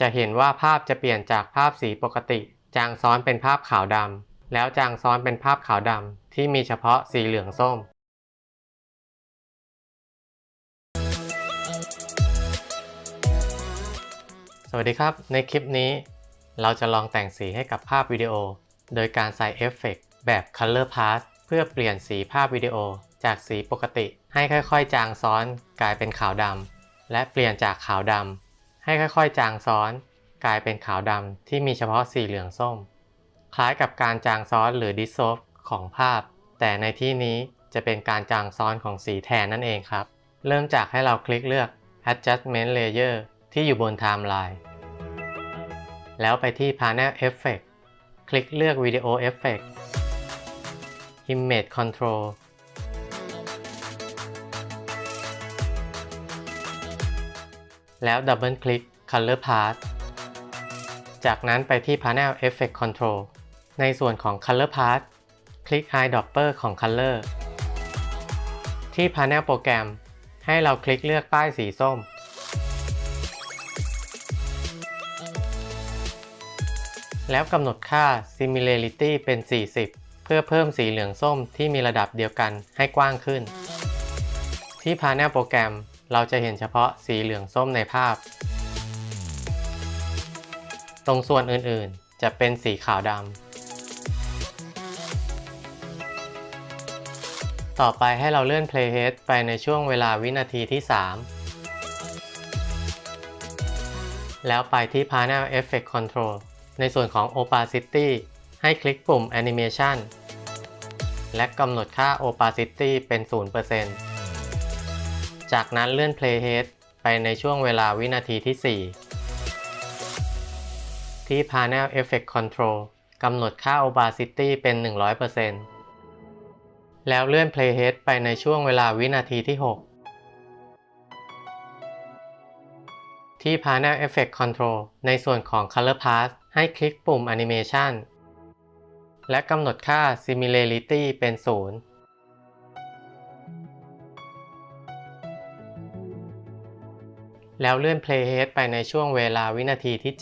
จะเห็นว่าภาพจะเปลี่ยนจากภาพสีปกติ จางซ้อนเป็นภาพขาวดำแล้วจางซ้อนเป็นภาพขาวดำที่มีเฉพาะสีเหลืองส้มสวัสดีครับ ในคลิปนี้เราจะลองแต่งสีให้กับภาพวิดีโอ โดยการใส่เอฟเฟกต์แบบ Color Pass เพื่อเปลี่ยนสีภาพวิดีโอจากสีปกติ ให้ค่อยๆ จางซ้อนกลายเป็นขาวดำและเปลี่ยนจากขาวดำ ให้ค่อยๆ จางซ้อน กลายเป็นขาวดำที่มีเฉพาะสีเหลืองส้ม คล้ายกับการจางซ้อนหรือ dissolve ของภาพ แต่ในที่นี้จะเป็นการจางซ้อนของสีแทนนั่นเองครับ เริ่มจากให้เราคลิกเลือก adjustment layer ที่อยู่บน timeline แล้วไปที่ panel effect คลิกเลือก video effect image control แล้วดับเบิลคลิก color path จากนั้นไปที่ panel effect control ในส่วนของ color path คลิก eyedropper ของ color ที่ panel โปรแกรม ให้เราคลิกเลือกป้ายสีส้ม แล้วกำหนดค่า similarity เป็น 40 เพื่อเพิ่มสีเหลืองส้มที่มีระดับเดียวกันให้กว้างขึ้น ที่ panel โปรแกรม เราจะเห็นเฉพาะสีเหลืองส้มในภาพ ตรงส่วนอื่นๆ จะเป็นสีขาวดำ ต่อไปให้เราเลื่อน playhead ไปในช่วงเวลาวินาทีที่ 3 แล้วไปที่ panel effect control ในส่วนของ opacity ให้คลิกปุ่ม animation และกำหนดค่า opacity เป็น 0% จากนั้นเลื่อน playhead ไปในช่วงเวลาวินาทีที่ 4 ที่ panel effect control กำหนดค่า opacity เป็น 100%แล้วเลื่อน playhead ไปในช่วงเวลาวินาทีที่ 6 ที่ panel effect control ในส่วนของ color path ให้คลิกปุ่ม animation และกำหนดค่า similarity เป็น 0 แล้วเลื่อน playhead ไปในช่วงเวลาวินาทีที่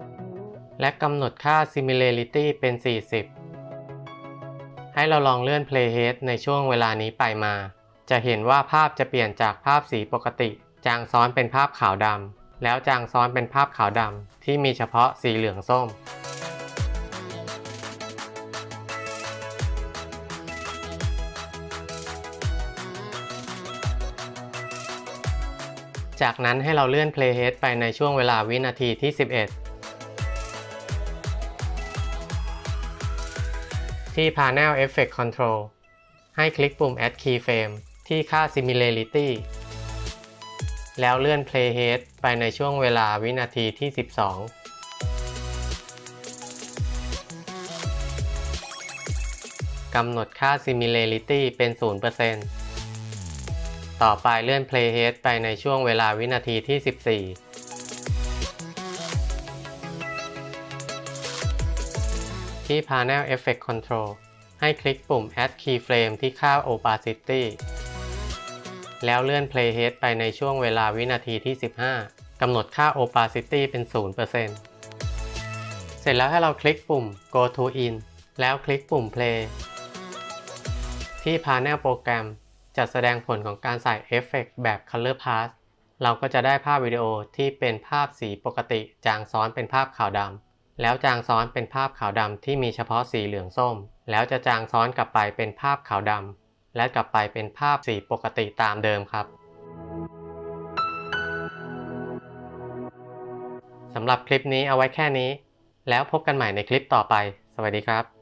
7 และกำหนดค่า similarity เป็น 40 ให้เราลองเลื่อน playhead ในช่วงเวลานี้ไปมา จะเห็นว่าภาพจะเปลี่ยนจากภาพสีปกติ จางซ้อนเป็นภาพขาวดำแล้วจางซ้อนเป็นภาพขาวดำที่มีเฉพาะสีเหลืองส้ม จากนั้นให้เราเลื่อน playhead ไปในช่วงเวลาวินาทีที่ 11 ที่ panel effect control ให้คลิกปุ่ม add keyframe ที่ค่า similarity แล้วเลื่อน playhead ไปในช่วงเวลาวินาทีที่ 12กำหนดค่า similarity เป็น 0% ต่อไปเลื่อน playhead ไปในช่วงเวลาวินาทีที่ 14ที่ panel effect control ให้คลิกปุ่ม add keyframe ที่ค่า opacity แล้วเลื่อน playhead ไปในช่วงเวลาวินาทีที่ 15 กำหนดค่า opacity เป็น 0%เสร็จแล้วให้เราคลิกปุ่ม go to in แล้วคลิกปุ่ม play ที่ panel โปรแกรม จะแสดงผลของการใส่เอฟเฟกต์แบบ Color Pass เราก็จะได้ภาพวิดีโอที่เป็นภาพสีปกติ จางซ้อนเป็นภาพขาวดำแล้วจางซ้อนเป็นภาพขาวดำที่มีเฉพาะสีเหลืองส้ม แล้วจะจางซ้อนกลับไปเป็นภาพขาวดำและกลับไปเป็นภาพสีปกติตามเดิมครับสำหรับคลิปนี้เอาไว้แค่นี้ แล้วพบกันใหม่ในคลิปต่อไป สวัสดีครับ